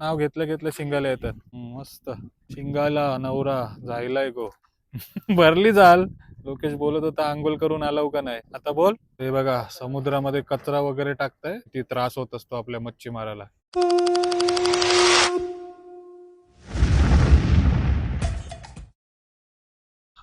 नाव घेतलं घेतलं शिंगाला येतात. मस्त. शिंगाला नवरा जायलाय गो. भरली जाल. लोकेश बोलत होता आंघोळ करून आलाव का नाही? आता बोल. हे बघा समुद्रामध्ये कचरा वगैरे टाकताय ती त्रास होत असतो आपल्या मच्छीमाराला.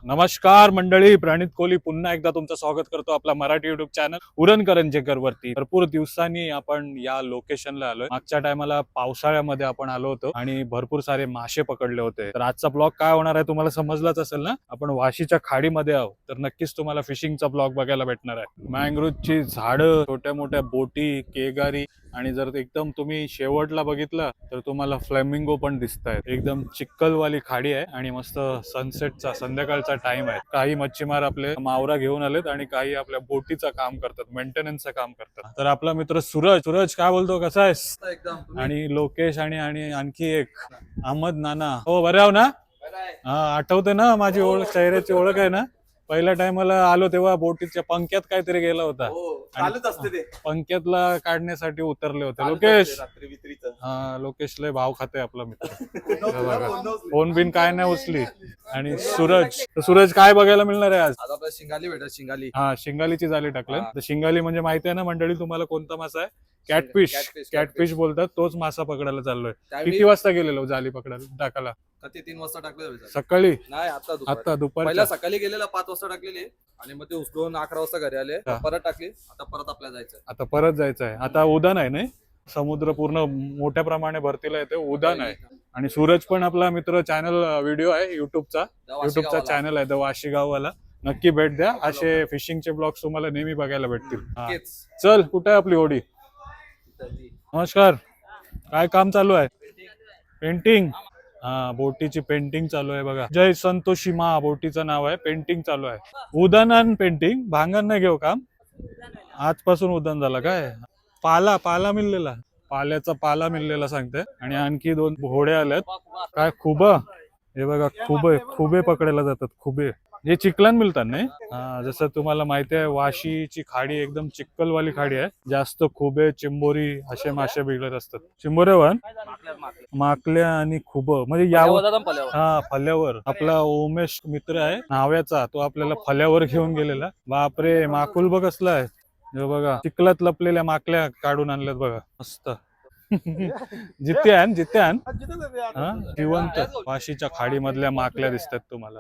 नमस्कार मंडळी प्रणित कोहली पुन्हा एकदा तुमचं स्वागत करतो आपला मराठी युट्यूब चॅनल उरण करंजेकर वरती भरपूर दिवसांनी आपण या लोकेशनला आलोय. मागच्या टायमाला पावसाळ्यामध्ये आपण आलो होतो आणि भरपूर सारे मासे पकडले होते. तर आजचा ब्लॉग काय होणार आहे तुम्हाला समजलाच असेल ना? आपण वाशीच्या खाडीमध्ये आहोत. तर नक्कीच तुम्हाला फिशिंगचा ब्लॉग बघायला भेटणार आहे. मँग्रोजची झाडं छोट्या मोठ्या बोटी केगारी आणि जर एकदम तुम्ही शेवटला बघितलं तर तुम्हाला फ्लेमिंगो पण दिसत आहेत एकदम चिक्कलवाली खाडी आहे आणि मस्त सनसेटचा संध्याकाळचा टाइम आहे काही मच्छीमार आपले मावरा घेऊन आलेत आणि काही आपल्या बोटीचं काम करतात मेंटेनन्सचं काम करतात. तर आपला मित्र सूरज सूरज काय बोलतो? कसा आहेस? एकदम. आणि लोकेश आणि आणि आणखी एक अहमद नाना. हो बरे आहो ना? हा आठवते ना माझी ओळख चेहऱ्याची ओळख आहे ना? पहिल्या टायमाला आलो तेव्हा बोटीच्या पंक्यात काहीतरी गेला होता. हो चालूच असते ते. पंक्यातला काढण्यासाठी उतरले होते. लोकेश! असते रात्री वित्रीचं. हा लोकेश लय भाव खाते आपला मित्र. हे. फोन बिन काय नाही उचली. आणि सूरज. तर सूरज काय बघायला मिळणार आहे आज? आज आपल्याला शिंगाली भेटत शिंगाली. हा शिंगालीची जाळी टाकलं. हा. तर शिंगाली म्हणजे माहिती आहे ना मंडळी तुम्हाला कोणता मासा आहे? कॅटफिश कॅटफिश बोलतात तोच मासा पकडायला चाललोय. त्यावेळी किती वाजता गेलेलो जाळी पकडायला? टाकायला. का ते तीन वाजता टाकलं होतं. सकाळी? नाही आता दुपारी. आता दुपारी पहिला सकाळी गेलेला पाच वाजता टाकलेली आणि मग ते उचलून अकरा वाजता घरी आले. हा. परत टाकली. आता परत आपल्याला जायचं आता परत जायचं आहे. आता उदान आहे नाही? समुद्र पूर्ण मोठ्या प्रमाणे भरतीला येते उदान आहे. आणि सूरज पण आपला मित्र चॅनल व्हिडिओ आहे युट्यूबचा युट्यूबचा चॅनल आहे द वाशी गाववाला नक्की भेट द्या. असे फिशिंगचे ब्लॉग्स तुम्हाला नेहमी बघायला भेटतील. हा. चल कुठे आहे आपली होडी नमस्कार. काय काम चालू आहे? पेंटिंग हा बोटीची पेंटिंग चालू आहे बघा. जय संतोषी मा बोटीचं नाव आहे. पेंटिंग चालू आहे. उदान पेंटिंग भांगण नाही घेऊ काम. आजपासून उदन झालं काय? पाला पाला मिळलेला. पाल्याचा पाला मिळलेला सांगते. आणि आणखी दोन घोडे आल्यात काय खुब? हे बघा खुबे खुबे पकडायला जातात खुबे. हे चिखलान मिळतात नाही? जसं तुम्हाला माहिती आहे वाशीची खाडी एकदम चिक्कलवाली खाडी आहे. जास्त खुबे चिंबोरी असे मासे बिघडत असतात. चिंबोरे वन माकल्या आणि खुब म्हणजे यावर हा फल्यावर. आपला उमेश मित्र आहे नाव्याचा तो आपल्याला फल्यावर घेऊन गेलेला. बापरे माकुल बघ असला आहे. बघा चिखलात लपलेल्या माकल्या काढून आणल्यात बघा. मस्त. जिथे आण जिथे आण हा? जिवंत वाशीच्या खाडी मधल्या माकल्या दिसतात तुम्हाला.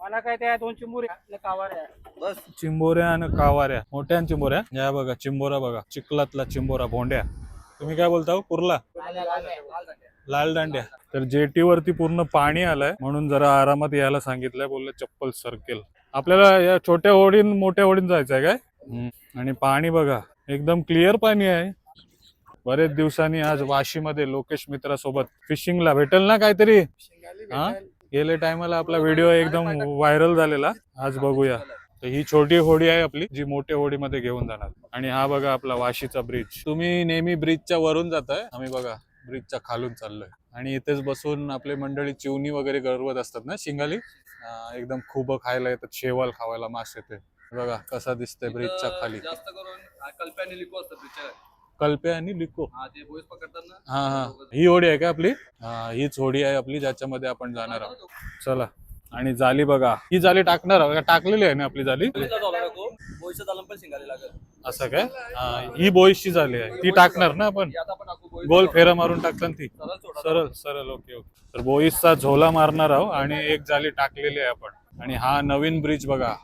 मला काय त्या दोन चिंबुरी कावाऱ्या. बस. चिंबोऱ्या आणि कावाऱ्या. मोठ्या चिंबोऱ्या. या बघा चिंबोरा बघा. चिखलातला चिंबोरा भोंड्या. तुम्ही काय बोलता हो? कुर्ला? लाल दांड्या. तर जेटी वरती पूर्ण पाणी आलंय म्हणून जरा आरामात यायला सांगितलंय. बोललं चप्पल सरकेल. आपल्याला या छोट्या होडीन मोठ्या होडीन जायचंय काय? हम्म. आणि पाणी बघा एकदम क्लिअर पाणी आहे. बरेच दिवसांनी आज वाशीमध्ये लोकेश मित्रासोबत फिशिंगला भेटेल ना काहीतरी? हा? गेल्या टायमाला आपला व्हिडिओ एकदम व्हायरल झालेला. आज बघूया. तर ही छोटी होडी आहे आपली जी मोठ्या होडीमध्ये घेऊन जाणार. आणि हा बघा आपला वाशीचा ब्रिज. तुम्ही नेहमी ब्रिजच्या वरून जाताय. आम्ही बघा ब्रिजच्या खालून चाललोय. आणि इथेच बसून आपले मंडळी चिवणी वगैरे गरवत असतात ना शिंगाली? एकदम खूप खायला येतात शेवाल खावायला मास येते. बघा कसा दिसतंय ब्रिजच्या खाली. जास्त करून कल्पे आणि लिको. हा ते बोईस पकडतात ना हा हा. ही होडी आहे का आपली? हा हीच होडी आहे आपली ज्याच्यामध्ये आपण जाणार आहोत. चला. आणि जाली बघा. ही जाली टाकणार आहोत. का? टाकलेली आहे ना आपली जाली? बोईचं चालून पण शिंगाली लागेल. असं काय? हा, ही बोईसची झाली आहे. ती टाकणार ना आपण? आता आपण टाकू बोईस. गोल फेरा मारून टाकतात ती. सरळ सोडा. सरळ सरळ. Okay okay. तर बोईसचा झोला मारणार आहोत आणि एक जाली टाकलेली आहे आपण. आणि हा नवीन ब्रिज बघा.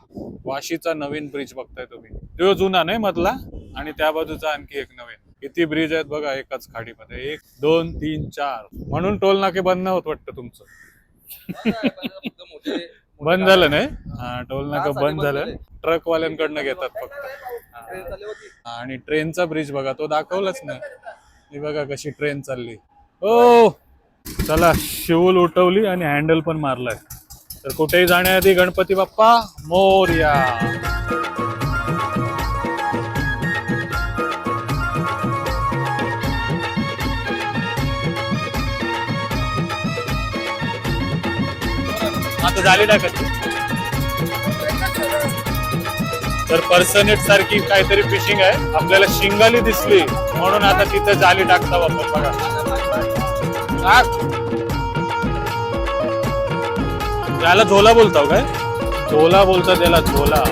वाशीचा नवीन ब्रिज बघताय तुम्ही. तो जुना नाही मधला? आणि त्या बाजूचा आणखी एक नवीन. किती ब्रिज आहेत बघा एकाच खाडीमध्ये. एक दोन तीन चार. म्हणून टोल नाके बंद नव्हत वाटतं तुमचं. बंद झालं नाही? हा टोल नाका हा, बंद झालं. ट्रक वाल्यांकडनं घेतात फक्त. हा. होती आणि ट्रेनचा ब्रिज बघा तो दाखवलाच नाही. ही बघा कशी ट्रेन चालली. ओ! चला शिवूल उठवली आणि हँडल पण मारलाय. तर कुठेही जाण्याआधी गणपती बाप्पा मोरया. आता झाली कधी. तर पर्सनेट सारखी काहीतरी फिशिंग आहे. आपल्याला शिंगाली दिसली म्हणून आता तिथं जाली टाकता आपण बघा. त्याला झोला बोलताव काय? झोला बोलता त्याला झोला.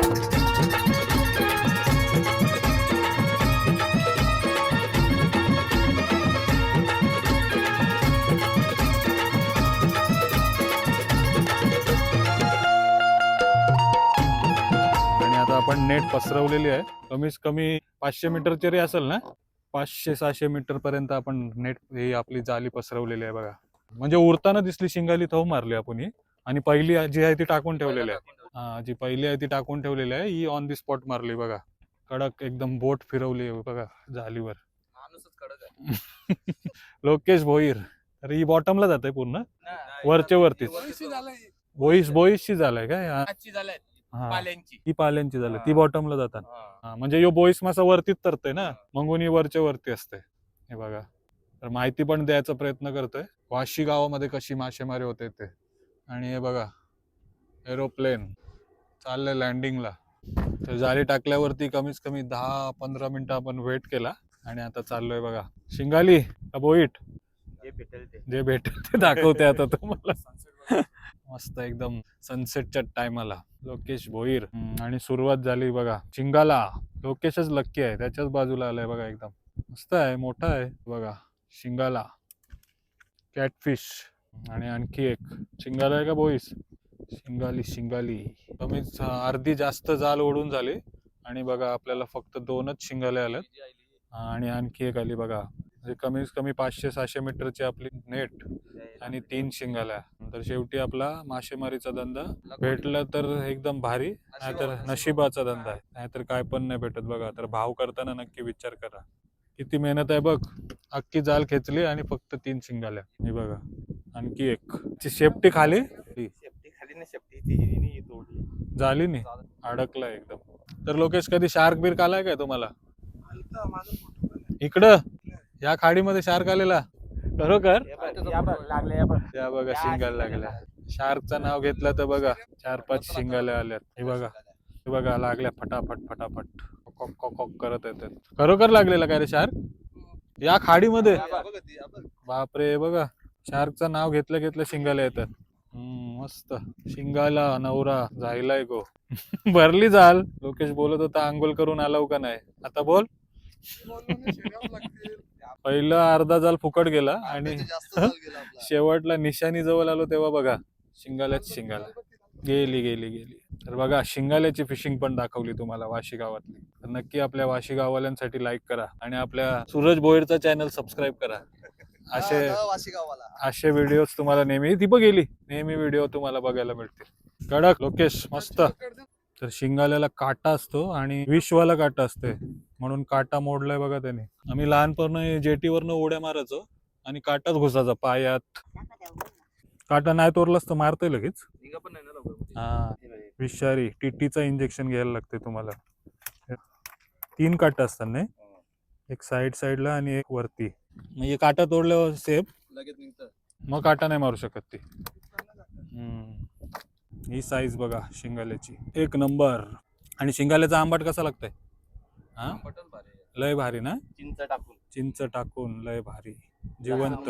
आपण नेट पसरवलेली आहे. कमीत कमी पाचशे मीटर तरी असेल ना? पाचशे सहाशे मीटर पर्यंत आपण नेट ही आपली जाली पसरवलेली आहे बघा. म्हणजे उरताना दिसली शिंगाली थव मारली आपण ही. आणि पहिली जी आहे ती टाकून ठेवलेली आहे. हा जी पहिली आहे ती टाकून ठेवलेली आहे. ही ऑन दी स्पॉट मारली बघा. कडक एकदम बोट फिरवली आहे बघा जालीवर. माणूसच कडक आहे. लोकेश भोईर. तर ही बॉटमला जाते पूर्ण? नाही, वरच्या वरतीच. बोईस बोईसची झालाय काय? पाल्यांची. ही पाल्यांची झाली. ती. बॉटमला जातात. हा. म्हणजे यो बोईस मासा वरतीच तरते ना? मंगून ही वरच्या वरती असते हे बघा. तर माहिती पण द्यायचा प्रयत्न करतोय. वाशी गावामध्ये कशी मासेमारी होते ते. आणि हे बघा. एरोप्लेन चाललंय लँडिंगला तर जाळी टाकल्यावरती कमीत कमी दहा पंधरा मिनिटं आपण वेट केला. आणि आता चाललोय बघा. शिंगाली का बोईट? जे भेटेल ते. जे भेटेल ते दाखवते आता तुम्हाला. मस्त एकदम सनसेटच्या टायमाला लोकेश भोईर. आणि सुरुवात झाली बघा. शिंगाला. लोकेशच लक्की आहे. त्याच्याच बाजूला आलाय बघा एकदम. मस्त आहे मोठा आहे बघा. शिंगाला. कॅटफिश आणि आणखी एक. शिंगाला आहे का बोईस शिंगाली शिंगाली. कमीच अर्धी जास्त जाल ओढून झाली. आणि बघा आपल्याला फक्त दोनच शिंगाले आल्यात आणि आणखी एक आली बघा. म्हणजे कमीत कमी पाचशे सहाशे मीटरची आपली नेट आणि तीन शिंगाल्या. तर शेवटी आपला मासेमारीचा धंदा. भेटला तर एकदम भारी नाहीतर नशिबाचा. धंदा आहे. नाहीतर काय पण नाही भेटत बघा. तर भाव करताना नक्की विचार करा. किती मेहनत आहे बघ. अख्खी जाल खेचली आणि फक्त तीन शिंगाल्या. हे बघा. आणखी एक. ची शेपटी खाली? ती शेपटी खाली झाली नाही? अडकला एकदम. तर लोकेश कधी शार्क बीर आलाय काय तुम्हाला? इकडं? या खाडीमध्ये शार्क आलेला? खरोखर? लागले या बघ. त्या बघा शिंगाला शिंगाला. लागल्या. शार्कचं नाव घेतलं तर बघा चार पाच शिंगाल्या आल्यात. हे बघा हे बघा लागल्या फटाफट फटाफट. कॉक कॉक कॉक करत येतात. खरोखर लागलेला काय रे शार्क या खाडीमध्ये. बघ ती, बघ. बापरे बघा. शार्कचं नाव घेतलं घेतलं शिंगाला येतात. हम्म, मस्त. शिंगाला नवरा जायलाय गो. भरली जाल लोकेश बोलत होता आंघोळ करून आलाव का नाही? आता बोल. पहिलं अर्धा जाल फुकट गेला आणि. शेवटला निशाणी जवळ आलो तेव्हा बघा शिंगाल्याच शिंगाला. गेली गेली गेली. तर बघा शिंगाल्याची फिशिंग पण दाखवली तुम्हाला वाशी गावातली. तर नक्की आपल्या वाशी गाववाल्यांसाठी लाईक करा आणि आपल्या सूरज भोईरचा चॅनल सबस्क्राईब करा. असे असे व्हिडिओ तुम्हाला नेहमी ती पण गेली. नेहमी व्हिडिओ तुम्हाला बघायला मिळतील. कडक लोकेश मस्त. तर शिंगाल्याला काटा असतो आणि विषवाला काटा असते. म्हणून काटा मोडलाय बघा त्याने. आम्ही लहानपणी जेटीवरनं उड्या मारायचो आणि काटाच घुसायचा पायात. काटा नाही तोरलाच तर मारतोय लगेच. हा विषारी टीटीचा इंजेक्शन घ्यायला लागते तुम्हाला. तीन काटा असतात नाही एक साईड साईडला आणि एक वरती. म्हणजे काटा तोडल्यावर सेफ लगेच मग काटा नाही मारू शकत ती. हम्म. ही साईज बघा शिंगाल्याची. एक नंबर आणि शिंगाल्याचा आंबाट कसा लागतंय? हा? बटन भारी आहे. लय भारी ना? चिंच टाकून. चिंच टाकून लय भारी. जिवंत.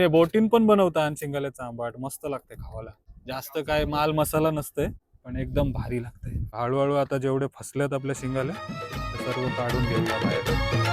हे बोटीन पण बनवता आणि शिंगाल्याचा आंबाट मस्त लागते खावाला जास्त काय माल मसाला नसते पण एकदम भारी लागते हळूहळू आता जेवढे फसल्यात आपल्या शिंगाल्या ते सर्व काढून घेऊया बाहेर.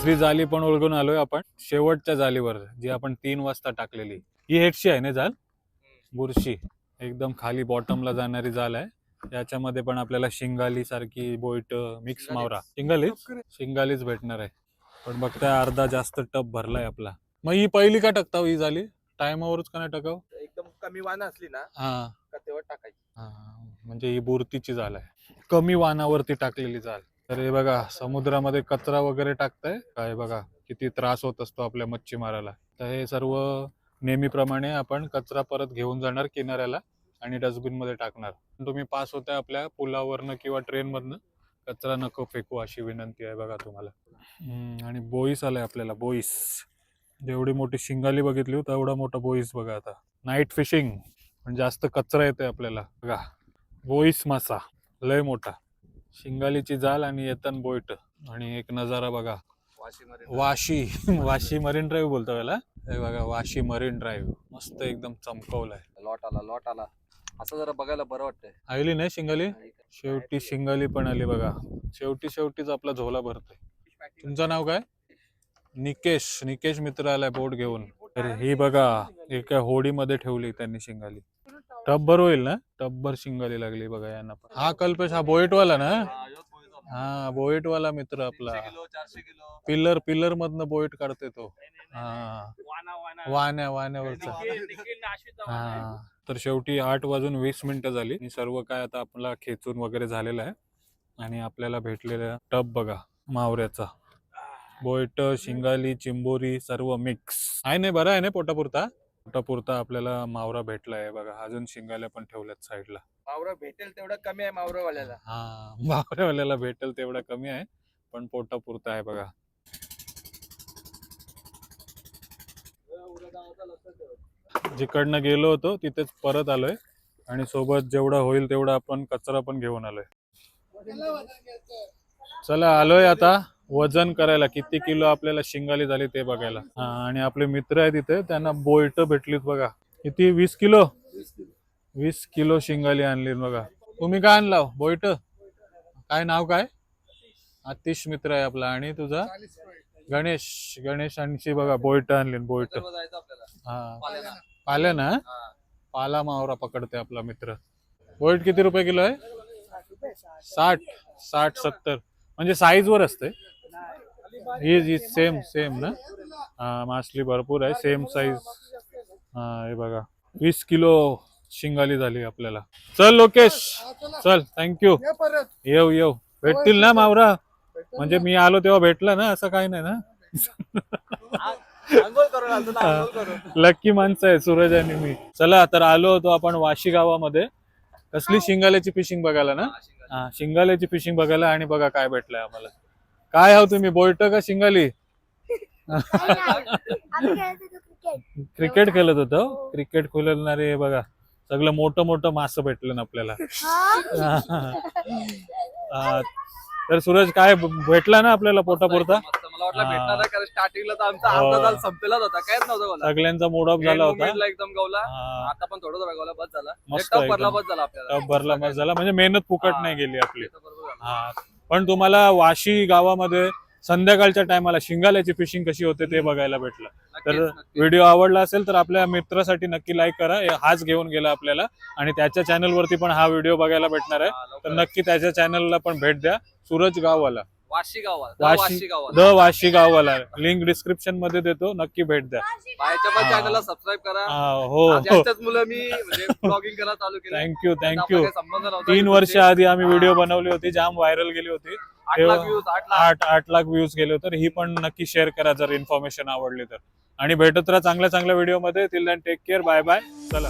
दुसरी जाली पण ओळखून आलोय आपण. शेवटच्या जालीवर जी आपण तीन वाजता टाकलेली. ही हेडशी आहे ना जाल? बुरशी. एकदम खाली बॉटमला जाणारी जाल आहे. याच्यामध्ये पण आपल्याला शिंगाली सारखी बोईट मिक्स. मावरा. शिंगालीच? शिंगालीच भेटणार आहे. पण बघताय अर्धा जास्त टप भरलाय आपला. मग ही पहिली का टाकता हो झाली टायमावरच का नाही टाकाव? एकदम कमी वाना असली ना हा. तेव्हा टाकायची. हा, म्हणजे ही बुरतीची जाल आहे. कमी वानावरती टाकलेली जाल. तर हे बघा समुद्रामध्ये कचरा वगैरे टाकताय. काय बघा किती त्रास होत असतो आपल्या मच्छीमाराला तर हे सर्व नेहमीप्रमाणे आपण कचरा परत घेऊन जाणार किनाऱ्याला आणि डस्टबिनमध्ये टाकणार. तुम्ही पास होताय आपल्या पुलावरनं किंवा ट्रेनमधनं. कचरा नको फेकू अशी विनंती आहे बघा तुम्हाला. आणि बोईस आलाय आपल्याला बोईस. जेवढी मोठी शिंगाली बघितली होती, तेवढा मोठा बोईस बघा आता. नाईट फिशिंग पण जास्त कचरा येतोय आपल्याला. बघा बोईस मासा. लय मोठा. शिंगालीची जाल आणि येतान बोईट आणि एक नजारा बघा. वाशी वाशी वाशी मरीन ड्राईव्ह बोलतो याला. हे बघा वाशी मरीन ड्राईव्ह मस्त एकदम चमकवलाय. लॉट आला लॉट आला. असं जरा बघायला बरं वाटतंय. आली नाही शिंगाली? शेवटी शिंगाली पण आली बघा. शेवटी शेवटीच आपला झोला भरतोय. तुमचं नाव काय? निकेश. निकेश मित्र आलाय बोट घेऊन. तर ही बघा एका होडीमध्ये ठेवली त्यांनी शिंगाली. टब्बर होईल ना? टब्बर शिंगाली लागली बघा यांना पण. हा कल्पेश हा बोईटवाला ना? हा बोईटवाला मित्र आपला. पिल्लर पिल्लर मधनं बोईट काढते तो. हा. वाण्या वाण्यावरचा. हा. तर शेवटी आठ वाजून वीस मिनिटं झाली. आणि सर्व काय आता आपला खेचून वगैरे झालेलं आहे. आणि आपल्याला भेटलेला टब बघा मावऱ्याचा. बोईट शिंगाली चिंबोरी सर्व मिक्स. आहे नाही बरं आहे ना पोटापुरता? पोटापुरता आपल्याला मावरा भेटला आहे बघा अजून शिंगाल्या पण ठेवल्यात साईडला. मावरं भेटेल तेवढं कमी आहे मावरवाल्याला. हा मावऱ्यावाल्याला भेटेल तेवढा कमी आहे पण पोटापुरता आहे बघा. जिकडनं गेलो होतो तिथेच परत आलोय. आणि सोबत जेवढा होईल तेवढा आपण कचरा पण घेऊन आलोय. चला आलोय आता. वजन करायला किती किलो आपल्याला शिंगाली झाली ते बघायला. हा आणि आपले मित्र आहेत तिथे त्यांना बोल्ट भेटलीत बघा. किती? वीस किलो? वीस किलो शिंगाली आणली बघा. तुम्ही काय आणला बोईट काय नाव काय? आतिश मित्र आहे आपला. आणि तुझा? गणेश. गणेश आणखी बघा बोईट आणली बोईट हा. पाल्या ना? पाला मावरा पकडते आपला मित्र. बोईट किती रुपये किलो आहे? साठ. साठ सत्तर. म्हणजे साईज वर असते. ही सेम सेम ना? हा मासली भरपूर आहे. सेम साईज हा हे बघा. वीस किलो शिंगाली झाली आपल्याला. चल लोकेश. चल थँक्यू येऊ येऊ. भेटतील ना मावरा? म्हणजे मी आलो तेव्हा भेटला ना असं काही नाही ना? लक्की माणसं आहे सूरज आणि मी. चला तर आलो होतो आपण वाशी गावामध्ये. कसली शिंगाल्याची फिशिंग बघायला ना? हा शिंगाल्याची फिशिंग बघायला आणि बघा काय भेटलंय आम्हाला. काय आहो तुम्ही बोलत का शिंगाली? क्रिकेट खेळत होतो. क्रिकेट खेळणारे बघा सगळं मोठं मोठं मासं भेटलं ना आपल्याला. तर सूरज काय भेटला ना आपल्याला पोटापुरता? मस्त. मला वाटलं हा. स्टार्टिंगला संपलेलाच होता. कायच नव्हतं मला सगळ्यांचा मूड ऑफ झाला होता. एकदम गवला. आता पण थोडं थोडं गवला बस झाला. मस्त टप भरला. बस झाला आपल्याला. भरला झाला. म्हणजे मेहनत फुकट. नाही गेली आपली. पण तुम्हाला वाशी गावामध्ये संध्याकाळच्या टायमाला शिंगाल्याची फिशिंग कशी होते ते बघायला भेटलं. तर. व्हिडिओ आवडला असेल तर आपल्या मित्रासाठी नक्की लाईक करा. हाच घेऊन गेला आपल्याला. आणि त्याच्या चॅनल वरती पण हा व्हिडिओ बघायला भेटणार आहे. तर. नक्की त्याच्या चॅनलला पण भेट द्या. सूरज गाववाला. वाशी गावात द वाशी लिंक डिस्क्रिप्शनमध्ये देतो. नक्की भेट द्या. पण हा. चॅनलला करा. हा, हो. हो मुलं मी म्हणजे ब्लॉगिंग करायला चालू केलं. थँक्यू त्यांचा थँक्यू आपला काही संबंध नव्हता. तीन वर्ष आधी आम्ही. व्हिडिओ बनवली होती जाम व्हायरल गेली होती. आठ लाख तेव्हा- व्ह्यूज आठ लाख. आठ आठ लाख व्ह्यूज गेले तर ही पण नक्की शेअर करा जर इन्फॉर्मेशन आवडली तर. आणि भेटत राहा चांगल्या चांगल्या व्हिडिओमध्ये. Till take care bye bye चला.